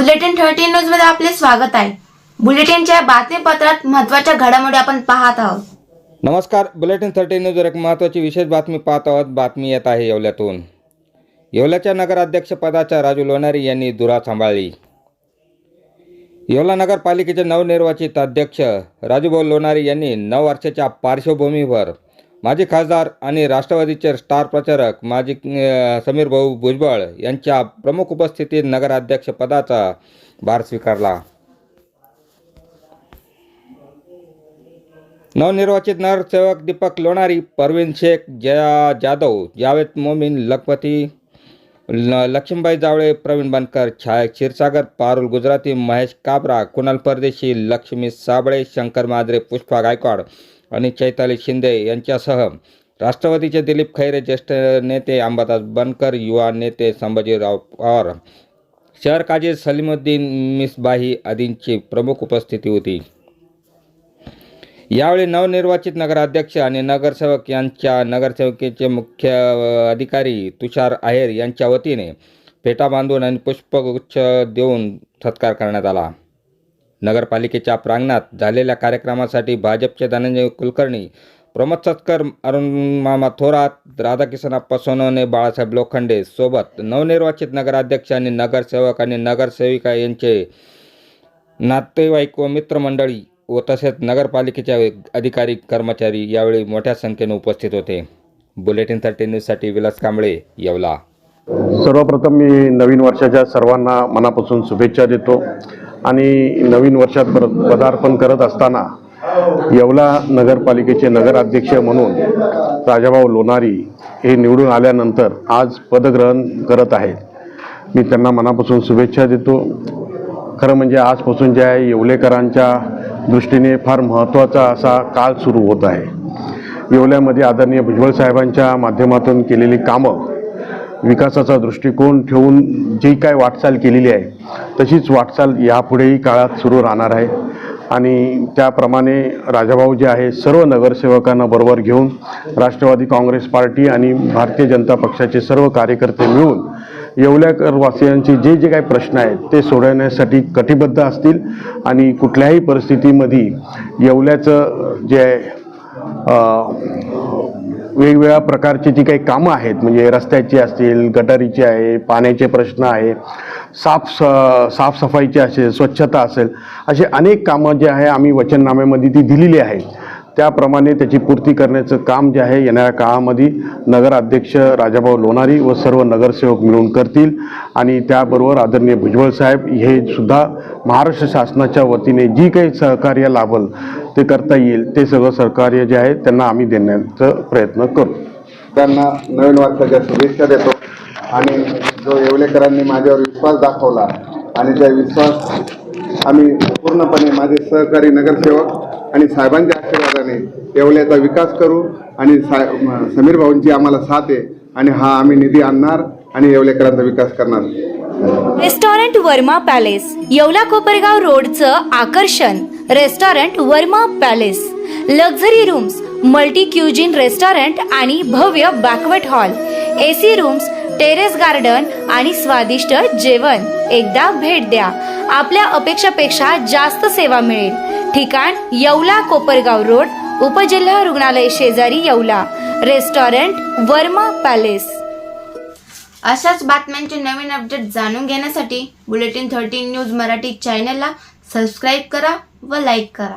Bulletin thirteen न्यूजमध्ये आपले स्वागत आहे. बुलेटिनच्या बातमीपत्रात महत्त्वाच्या घडामोडी आपण पाहत आहोत. नमस्कार बुलेटिन थर्टीन न्यूजवर एक महत्त्वाची विशेष बातमी पाहत आहोत. बातमी येत आहे येवल्यातून. येवल्याच्या नगराध्यक्षपदाच्या राजू लोणारी यांनी धुरा सांभाळली. येवला नगरपालिकेचे नवनिर्वाचित अध्यक्ष राजूभाऊ लोणारी यांनी नऊ वर्षाच्या पार्श्वभूमीवर माजी खासदार आणि राष्ट्रवादीचे स्टार प्रचारक माजी समीर भाऊ भुजबळ यांच्या प्रमुख उपस्थितीत नगराध्यक्षपदाचा भार स्वीकारला. नवनिर्वाचित नगरसेवक दीपक लोणारी परवीन शेख जया जाधव जावेद मोमीन लखपती ल लक्ष्मीबाई जावळे प्रवीण बनकर छाया क्षीरसागर पारुल गुजराती महेश काबरा कुणाल परदेशी लक्ष्मी साबळे शंकर माजरे पुष्पा गायकवाड आणि चैताली शिंदे यांच्यासह राष्ट्रवादीचे दिलीप खैरे ज्येष्ठ नेते अंबादास बनकर युवा नेते संभाजीराव पवार शहर काजी सलीमुद्दीन मिसबाही आदींची प्रमुख उपस्थिती होती. यावेळी नवनिर्वाचित नगराध्यक्ष आणि नगरसेवक यांच्या नगरसेवकेचे मुख्य अधिकारी तुषार आहेर यांच्या वतीने फेटा बांधून आणि पुष्पगुच्छ देऊन सत्कार करण्यात आला. नगरपालिकेच्या प्रांगणात झालेल्या कार्यक्रमासाठी भाजपचे धनंजय कुलकर्णी प्रमोद सत्कर अरुण मामा थोरात राधाकिशन अप्पा सोनवणे बाळासाहेब लोखंडे सोबत नवनिर्वाचित नगराध्यक्ष आणि नगरसेवक आणि नगरसेविका यांचे नातेवाईक व मित्रमंडळी व तसेच नगरपालिकेच्या अधिकारी कर्मचारी यावेळी मोठ्या संख्येने उपस्थित होते. बुलेटिन थर्टी न्यूजसाठी विलास कांबळे येवला. सर्वप्रथम मी नवीन वर्षाच्या सर्वांना मनापासून शुभेच्छा देतो. आणि नवीन वर्षात पदार्पण करत असताना येवला नगरपालिकेचे नगराध्यक्ष म्हणून राजाभाऊ लोणारी हे निवडून आल्यानंतर आज पदग्रहण करत आहेत. मी त्यांना मनापासून शुभेच्छा देतो. खरं म्हणजे आजपासून जे आहे येवलेकरांच्या दृष्टीने फार महत्त्वाचा असा काळ सुरू होत आहे. येवल्यामध्ये आदरणीय भुजबळ साहेबांच्या माध्यमातून केलेली कामं विकासाचा दृष्टिकोन ठेवून जी काय वाटचाल केलेली आहे तशीच वाटचाल यापुढेही काळात सुरू राहणार आहे. आणि त्याप्रमाणे राजाभाऊ जे आहे सर्व नगरसेवकांना बरोबर घेऊन राष्ट्रवादी काँग्रेस पार्टी आणि भारतीय जनता पक्षाचे सर्व कार्यकर्ते मिळून येवल्याकरवासियांचे जे जे काही प्रश्न आहेत ते सोडवण्यासाठी कटिबद्ध असतील आणि कुठल्याही परिस्थितीमध्ये येवल्याचं जे आहे वेगवेगळ्या प्रकारची जी काही कामं आहेत म्हणजे रस्त्याची असतील गटारीची आहे पाण्याचे प्रश्न आहे साफ स- साफसफाईची असेल स्वच्छता असेल असे अनेक कामं जे आहे आम्ही वचननाम्यामध्ये ती दिलेली आहेत. त्याप्रमाणे त्याची पूर्ती करण्याचं काम जे आहे येणाऱ्या काळामध्ये नगराध्यक्ष राजाभाऊ लोणारी व सर्व नगरसेवक मिळून करतील. आणि त्याबरोबर आदरणीय भुजबळ साहेब हे सुद्धा महाराष्ट्र शासनाच्या वतीने जी काही सहकार्य लाभल ते करता येईल ते सगळं सहकार्य जे आहे त्यांना आम्ही देण्याचा प्रयत्न करू. त्यांना नवीन वर्षाच्या शुभेच्छा देतो. आणि जो येवलेकरांनी माझ्यावर विश्वास दाखवला आणि त्या विश्वास आम्ही पूर्णपणे माझे सहकारी नगरसेवक आणि साहेबांच्या आशीर्वादाने येवल्याचा विकास करू आणि साय समीर भाऊंची आम्हाला साथ आहे आणि हा आम्ही निधी आणणार आणि येवलेकरांचा विकास करणार. रेस्टॉरंट वर्मा पॅलेस येवला कोपरगाव रोडचं आकर्षण. Restaurant Verma palace. Luxury rooms multi cuisine restaurant आणि भव्य banquet hall. AC rooms terrace garden आणि स्वादिष्ट जेवण. एकदा भेट द्या. आपल्या अपेक्षापेक्षा जास्त सेवा मिळेल. ठिकाण येवला कोपरगाव रोड उपजिल्हा रुग्णालय शेजारी येवला. Restaurant Verma palace. अशाच बातम्यांचे नवीन अपडेट जाणून घेण्यासाठी बुलेटिन थर्टीन न्यूज मराठी चॅनलला सबस्क्राईब करा व लाईक करा.